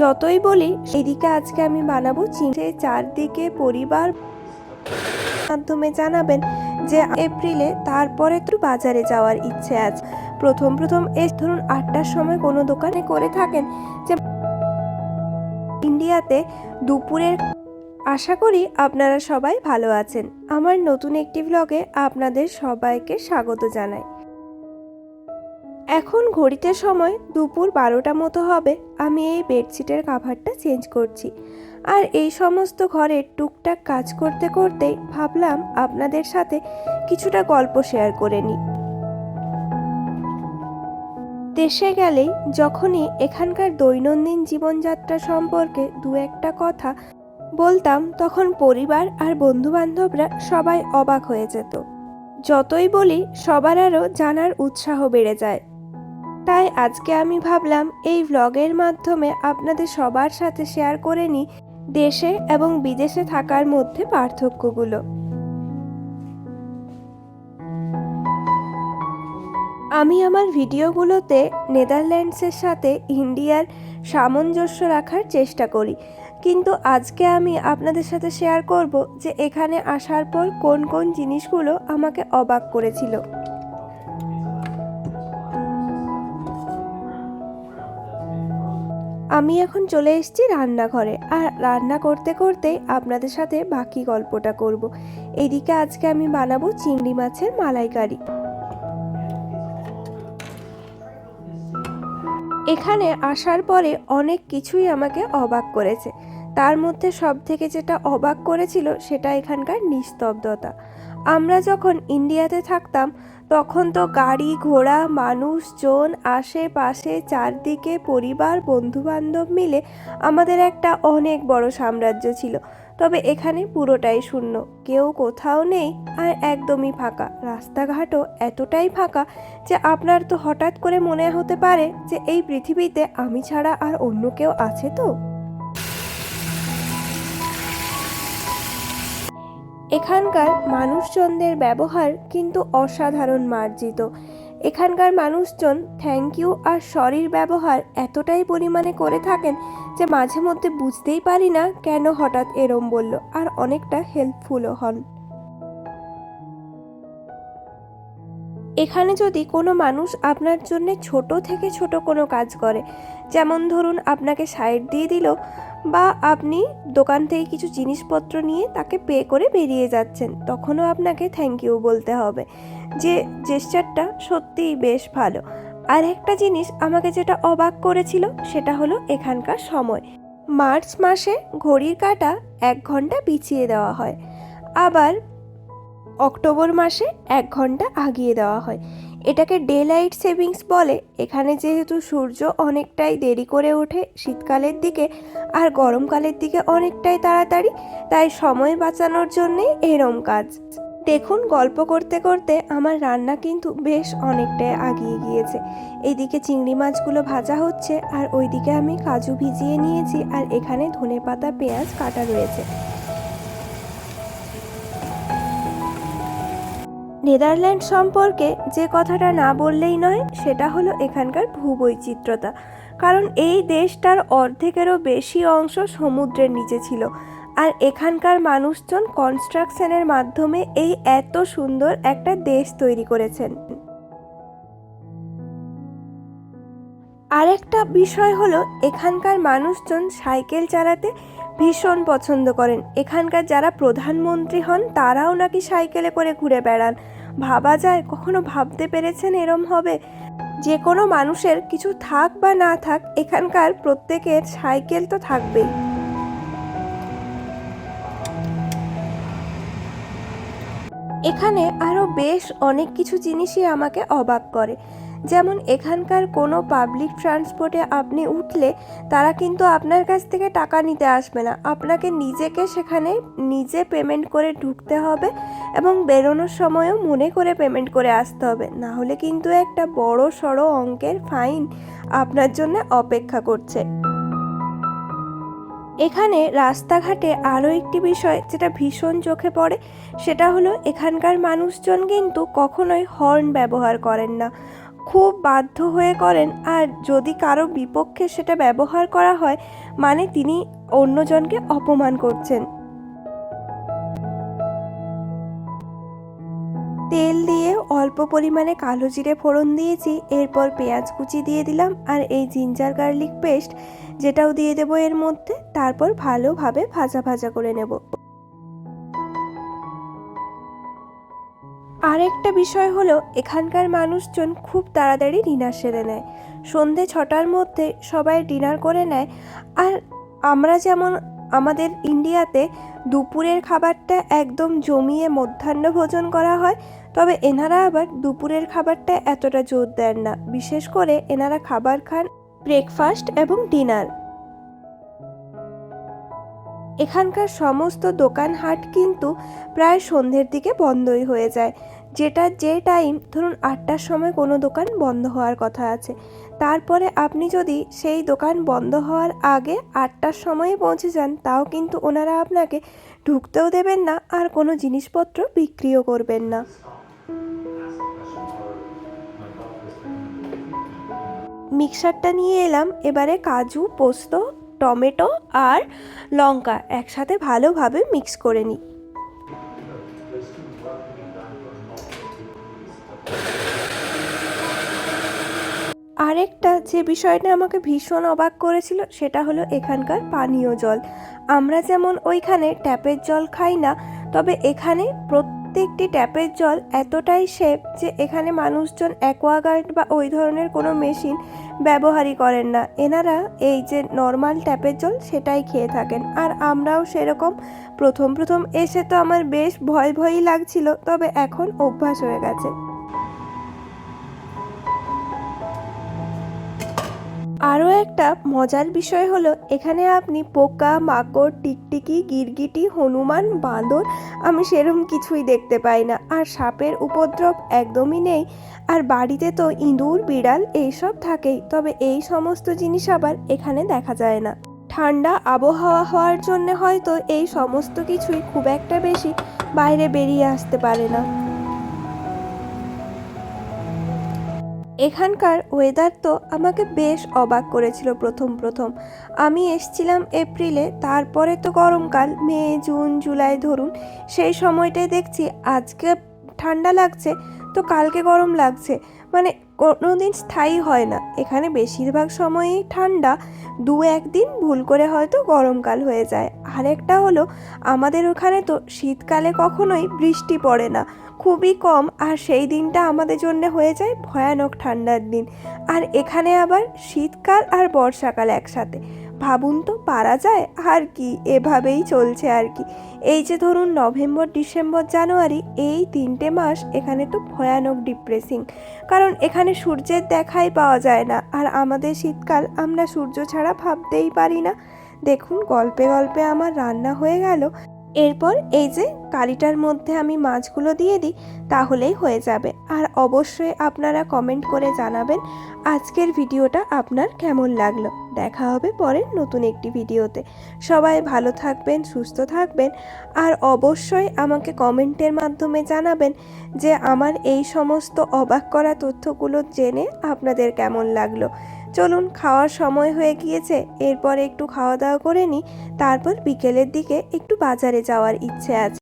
যতই বলি, এদিকে আজকে আমি বানাবো চিংড়ি। চারদিকে পরিবার মাধ্যমে জানাবেন যে এপ্রিলে তারপরে তো বাজারে যাওয়ার ইচ্ছে আছে। প্রথম প্রথম এই ধরুন আটটার সময় কোনো দোকানে করে থাকেন যে ইন্ডিয়াতে দুপুরের আশা করি আপনারা সবাই ভালো আছেন। আমার নতুন একটি ব্লগে আপনাদের সবাইকে স্বাগত জানাই। এখন ঘড়িতে সময় দুপুর বারোটা মতো হবে, আমি এই বেডশিটের কাভারটা চেঞ্জ করছি। আর এই সমস্ত ঘরের টুকটাক কাজ করতে করতেই ভাবলাম আপনাদের সাথে কিছুটা গল্প শেয়ার করে নিই। দেশে গেলেই যখনই এখানকার দৈনন্দিন জীবনযাত্রা সম্পর্কে দু একটা কথা বলতাম, তখন পরিবার আর বন্ধুবান্ধবরা সবাই অবাক হয়ে যেত। যতই বলি, সবার আরও জানার উৎসাহ বেড়ে যায়। তাই আজকে আমি ভাবলাম এই ভ্লগের মাধ্যমে আপনাদের সবার সাথে শেয়ার করে নিই দেশে এবং বিদেশে থাকার মধ্যে পার্থক্যগুলো। আমি আমার ভিডিওগুলোতে নেদারল্যান্ডসের সাথে ইন্ডিয়ার সামঞ্জস্য রাখার চেষ্টা করি। কিন্তু আজকে আমি আপনাদের সাথে শেয়ার করব যে এখানে আসার পর কোন কোন জিনিসগুলো আমাকে অবাক করেছিল। আমি এখন চলে এসেছি রান্নাঘরে আর রান্না করতে করতেই আপনাদের সাথে বাকি গল্পটা করব। এদিকে আজকে আমি বানাবো চিংড়ি মাছের মালাইকারি। এখানে আসার পরে অনেক কিছুই আমাকে অবাক করেছে। তার মধ্যে সব থেকে যেটা অবাক করেছিল সেটা এখানকার নিস্তব্ধতা। আমরা যখন ইন্ডিয়াতে থাকতাম, তখন তো গাড়ি, ঘোড়া, মানুষজন, আশেপাশে চারদিকে পরিবার, বন্ধুবান্ধব মিলে আমাদের একটা অনেক বড় সাম্রাজ্য ছিল। তবে এখানে পুরোটাই শূন্য। কেউ কোথাও নেই আর একদমই ফাঁকা। রাস্তাঘাটও এতটাই ফাঁকা যে আপনার তো হঠাৎ করে মনে হতে পারে যে এই পৃথিবীতে আমি ছাড়া আর অন্য কেউ আছে তো? এখানকার মানুষজনদের ব্যবহার কিন্তু অসাধারণ মার্জিত। এখানকার মানুষজন থ্যাংক ইউ আর সরির ব্যবহার এতটাই পরিমাণে করে থাকেন যে মাঝে মধ্যে বুঝতেই পারি না কেন হঠাৎ এরম বলল, আর অনেকটা হেল্পফুলও হন। এখানে যদি কোনো মানুষ আপনার জন্য ছোট থেকে ছোট কোনো কাজ করে, যেমন ধরুন আপনাকে সাইড দিয়ে দিল বা আপনি দোকান থেকে কিছু জিনিসপত্র নিয়ে তাকে পে করে বেরিয়ে যাচ্ছেন, তখনও আপনাকে থ্যাংক ইউ বলতে হবে। যে জেস্টারটা সত্যিই বেশ ভালো। আর একটা জিনিস আমাকে যেটা অবাক করেছিল, সেটা হলো এখানকার সময়। মার্চ মাসে ঘড়ির কাঁটা এক ঘণ্টা পিছিয়ে দেওয়া হয়। আবার অক্টোবর মাসে এক ঘণ্টা আগিয়ে দেওয়া হয়। এটাকে ডে লাইট সেভিংস বলে। এখানে যেহেতু সূর্য অনেকটাই দেরি করে ওঠে শীতকালের দিকে আর গরমকালের দিকে অনেকটাই তাড়াতাড়ি, তাই সময় বাঁচানোর জন্যেই এরম কাজ। দেখুন, গল্প করতে করতে আমার রান্না কিন্তু বেশ অনেকটাই আগিয়ে গিয়েছে। এইদিকে চিংড়ি মাছগুলো ভাজা হচ্ছে আর ওইদিকে আমি কাজু ভিজিয়ে নিয়েছি আর এখানে ধনেপাতা, পেঁয়াজ কাটা রয়েছে। নেদারল্যান্ড সম্পর্কে যে কথাটা না বললেই নয়, সেটা হলো এখানকার ভূবৈচিত্রতা কারণ এই দেশটার অর্ধেকেরও বেশি অংশ সমুদ্রের নিচে ছিল। আর এখানকার মানুষজন কনস্ট্রাকশনের মাধ্যমে এই এত সুন্দর একটা দেশ তৈরি করেছেন। আরেকটা বিষয় হলো, এখানকার মানুষজন সাইকেল চালাতে ভীষণ পছন্দ করেন। এখানকার যারা প্রধানমন্ত্রী হন, তারাও নাকি সাইকেলে করে ঘুরে বেড়ান। ভাবা যায়, কখনো ভাবতে পেরেছেন এরম হবে? যে কোনো মানুষের, কিছু থাক বা না থাক, এখানকার প্রত্যেকের সাইকেল তো থাকবেই। এখানে আরও বেশ অনেক কিছু জিনিসই আমাকে অবাক করে। যেমন এখানকার কোনো পাবলিক ট্রান্সপোর্টে আপনি উঠলে তারা কিন্তু আপনার কাছ থেকে টাকা নিতে আসবে না। আপনাকে নিজেকে সেখানে নিজে পেমেন্ট করে ঢুকতে হবে এবং বেরোনোর সময়ও মনে করে পেমেন্ট করে আসতে হবে। না হলে কিন্তু একটা বড় সড়ো অঙ্কের ফাইন আপনার জন্য অপেক্ষা করছে। এখানে রাস্তাঘাটে আরও একটি বিষয় যেটা ভীষণ চোখে পড়ে, সেটা হলো এখানকার মানুষজন কিন্তু কখনোই হর্ন ব্যবহার করেন না। খুব বাধ্য হয়ে করেন আর যদি কারও বিপক্ষে সেটা ব্যবহার করা হয় মানে তিনি অন্যজনকে অপমান করছেন। তেল দিয়ে অল্প পরিমাণে কালো জিরে ফোড়ন দিয়েছি, এরপর পেঁয়াজ কুচি দিয়ে দিলাম আর এই জিঞ্জার গার্লিক পেস্ট, যেটাও দিয়ে দেবো এর মধ্যে, তারপর ভালোভাবে ভাজা ভাজা করে নেব। আরেকটা বিষয় হলো, এখানকার মানুষজন খুব তাড়াতাড়ি ডিনার সেরে নেয়। সন্ধে ছটার মধ্যে সবাই ডিনার করে নেয়। আর আমরা যেমন, আমাদের ইন্ডিয়াতে দুপুরের খাবারটা একদম জমিয়ে মধ্যাহ্ন ভোজন করা হয়, তবে এনারা আবার দুপুরের খাবারটা এতটা জোর দেন না। বিশেষ করে এনারা খাবার খান ব্রেকফাস্ট এবং ডিনার এখানকার সমস্ত দোকান হাট কিন্তু প্রায় সন্ধ্যের দিকে বন্ধই হয়ে যায়। যেটা যে টাইম ধরুন আটটার সময় কোনো দোকান বন্ধ হওয়ার কথা আছে। তারপরে আপনি যদি সেই দোকান বন্ধ হওয়ার আগে আটটার সময়ে পৌঁছে যান, তাও কিন্তু ওনারা আপনাকে ঢুকতেও দেবেন না আর কোনো জিনিসপত্র বিক্রিও করবেন না। মিক্সারটা নিয়ে এলাম, এবারে কাজু, পোস্ত টমেটো আর লঙ্কা একসাথে ভালোভাবে মিক্স করে নিই। আরেকটা যে বিষয়টা আমাকে ভীষণ অবাক করেছিল, সেটা হলো এখানকার পানীয় জল। আমরা যেমন ওইখানে ট্যাপের জল খাই না, তবে এখানে প্রত্যেকটি ট্যাপের জল এতটাই সেফ যে এখানে মানুষজন অ্যাকোয়াগার্ড বা ওই ধরনের কোনো মেশিন ব্যবহারই করেন না। এনারা এই যে নর্মাল ট্যাপের জল সেটাই খেয়ে থাকেন। আর আমরাও সেরকম। প্রথম প্রথম এসে তো আমার বেশ ভয়, ভয়ই লাগছিল, তবে এখন অভ্যাস হয়ে গেছে। আরও একটা মজার বিষয় হলো, এখানে আপনি পোকা, মাকড়, টিকটিকি, গিরগিটি, হনুমান, বাঁদর, আমি সেরম কিছুই দেখতে পাই না। আর সাপের উপদ্রব একদমই নেই। আর বাড়িতে তো ইঁদুর, বিড়াল এইসব থাকেই, তবে এই সমস্ত জিনিস আবার এখানে দেখা যায় না। ঠান্ডা আবহাওয়া হওয়ার জন্য হয়তো এই সমস্ত কিছুই খুব একটা বেশি বাইরে বেরিয়ে আসতে পারে না। এখানকার ওয়েদার তো আমাকে বেশ অবাক করেছিল প্রথম প্রথম। আমি এসছিলাম এপ্রিলে, তারপরে তো গরমকাল, মে, জুন, জুলাই ধরুন। সেই সময়টায় দেখছি আজকে ঠান্ডা লাগছে, তো কালকে গরম লাগছে। মানে কোনো দিন স্থায়ী হয় না। এখানে বেশিরভাগ সময়ই ঠান্ডা দু একদিন ভুল করে হয়তো গরমকাল হয়ে যায়। আরেকটা হলো, আমাদের ওখানে তো শীতকালে কখনোই বৃষ্টি পড়ে না। খুবই কম, আর সেই দিনটা আমাদের জন্য হয়ে যায় ভয়ানক ঠান্ডার দিন। আর এখানে আবার শীতকাল আর বর্ষাকাল একসাথে। ভাবুন তো, পারা যায়? আর কি? এভাবেই চলছে আর কি। এই যে ধরুন, নভেম্বর, ডিসেম্বর, জানুয়ারি, এই তিনটে মাস এখানে তো ভয়ানক ডিপ্রেসিং কারণ এখানে সূর্যের দেখাই পাওয়া যায় না। আর আমাদের শীতকাল, আমরা সূর্য ছাড়া ভাবতেই পারি না। দেখুন, গল্পে গল্পে আমার রান্না হয়ে গেল। এরপর এই যে কালিটার মধ্যে আমি মাছগুলো দিয়ে দিই, তাহলেই হয়ে যাবে। আর অবশ্যই আপনারা কমেন্ট করে জানাবেন আজকের ভিডিওটা আপনার কেমন লাগল। দেখা হবে পরের নতুন একটি ভিডিওতে। সবাই ভালো থাকবেন, সুস্থ থাকবেন, আর অবশ্যই আমাকে কমেন্টের মাধ্যমে জানাবেন যে আমার এই সমস্ত অবাক করা তথ্যগুলো জেনে আপনাদের কেমন লাগল। চলুন খাওয়ার সময় হয়ে গিয়েছে। এরপর একটু খাওয়া দাওয়া করে নিই তারপর বিকেলের দিকে একটু বাজারে যাওয়ার ইচ্ছে আছে।